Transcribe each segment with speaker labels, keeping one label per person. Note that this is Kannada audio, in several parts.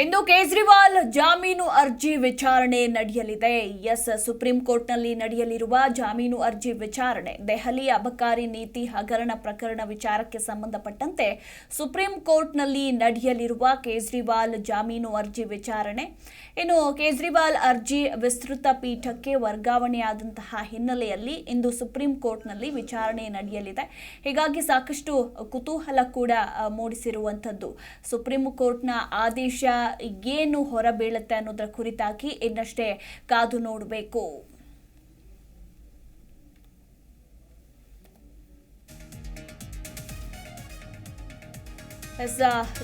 Speaker 1: ಇಂದು ಕೇಜ್ರಿವಾಲ್ ಜಾಮೀನು ಅರ್ಜಿ ವಿಚಾರಣೆ ನಡೆಯಲಿದೆ. ಎಸ್. ಸುಪ್ರೀಂ ಕೋರ್ಟ್ನಲ್ಲಿ ನಡೆಯಲಿರುವ ಜಾಮೀನು ಅರ್ಜಿ ವಿಚಾರಣೆ ದೆಹಲಿ ಅಬಕಾರಿ ನೀತಿ ಹಗರಣ ಪ್ರಕರಣ ವಿಚಾರಕ್ಕೆ ಸಂಬಂಧಪಟ್ಟಂತೆ ಸುಪ್ರೀಂ ಕೋರ್ಟ್ನಲ್ಲಿ ನಡೆಯಲಿರುವ ಕೇಜ್ರಿವಾಲ್ ಜಾಮೀನು ಅರ್ಜಿ ವಿಚಾರಣೆ. ಇನ್ನು ಕೇಜ್ರಿವಾಲ್ ಅರ್ಜಿ ವಿಸ್ತೃತ ಪೀಠಕ್ಕೆ ವರ್ಗಾವಣೆಯಾದಂತಹ ಹಿನ್ನೆಲೆಯಲ್ಲಿ ಇಂದು ಸುಪ್ರೀಂ ಕೋರ್ಟ್ನಲ್ಲಿ ವಿಚಾರಣೆ ನಡೆಯಲಿದೆ. ಹೀಗಾಗಿ ಸಾಕಷ್ಟು ಕುತೂಹಲ ಕೂಡ ಮೂಡಿಸಿರುವಂಥದ್ದು. ಸುಪ್ರೀಂ ಕೋರ್ಟ್ನ ಆದೇಶ ಏನು ಹೊರಬೀಳುತ್ತೆ ಅನ್ನೋದರ ಕುರಿತಾಗಿ ಇನ್ನಷ್ಟೇ ಕಾದು ನೋಡಬೇಕು.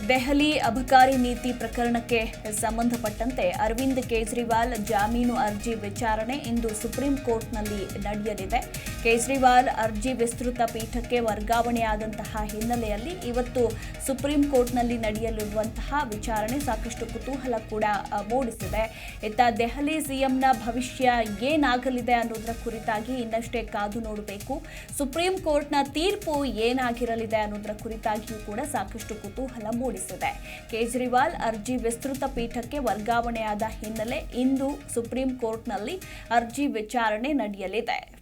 Speaker 1: ದೆಹಲಿ ಅಬಕಾರಿ ನೀತಿ ಪ್ರಕರಣಕ್ಕೆ ಸಂಬಂಧಪಟ್ಟಂತೆ ಅರವಿಂದ್ ಕೇಜ್ರಿವಾಲ್ ಜಾಮೀನು ಅರ್ಜಿ ವಿಚಾರಣೆ ಇಂದು ಸುಪ್ರೀಂ ಕೋರ್ಟ್ನಲ್ಲಿ ನಡೆಯಲಿದೆ. ಕೇಜ್ರಿವಾಲ್ ಅರ್ಜಿ ವಿಸ್ತೃತ ಪೀಠಕ್ಕೆ ವರ್ಗಾವಣೆಯಾದಂತಹ ಹಿನ್ನೆಲೆಯಲ್ಲಿ ಇವತ್ತು ಸುಪ್ರೀಂ ಕೋರ್ಟ್ನಲ್ಲಿ ನಡೆಯಲಿರುವಂತಹ ವಿಚಾರಣೆ ಸಾಕಷ್ಟು ಕುತೂಹಲ ಕೂಡ ಮೂಡಿಸಿದೆ. ಇತ್ತ ದೆಹಲಿ ಸಿಎಂನ ಭವಿಷ್ಯ ಏನಾಗಲಿದೆ ಅನ್ನೋದರ ಕುರಿತಾಗಿ ಇನ್ನಷ್ಟೇ ಕಾದು ನೋಡಬೇಕು. ಸುಪ್ರೀಂ ಕೋರ್ಟ್ನ ತೀರ್ಪು ಏನಾಗಿರಲಿದೆ ಅನ್ನೋದರ ಕುರಿತಾಗಿಯೂ ಕೂಡ ಸಾಕಷ್ಟು ಕುತೂಹಲ ಮೂಡಿಸಿದೆ. ಕೇಜ್ರಿವಾಲ್ ಅರ್ಜಿ ವಿಸ್ತೃತ ಪೀಠಕ್ಕೆ ವರ್ಗಾವಣೆಯಾದ ಹಿನ್ನೆಲೆ ಇಂದು ಸುಪ್ರೀಂ ಕೋರ್ಟ್ನಲ್ಲಿ ಅರ್ಜಿ ವಿಚಾರಣೆ ನಡೆಯಲಿದೆ.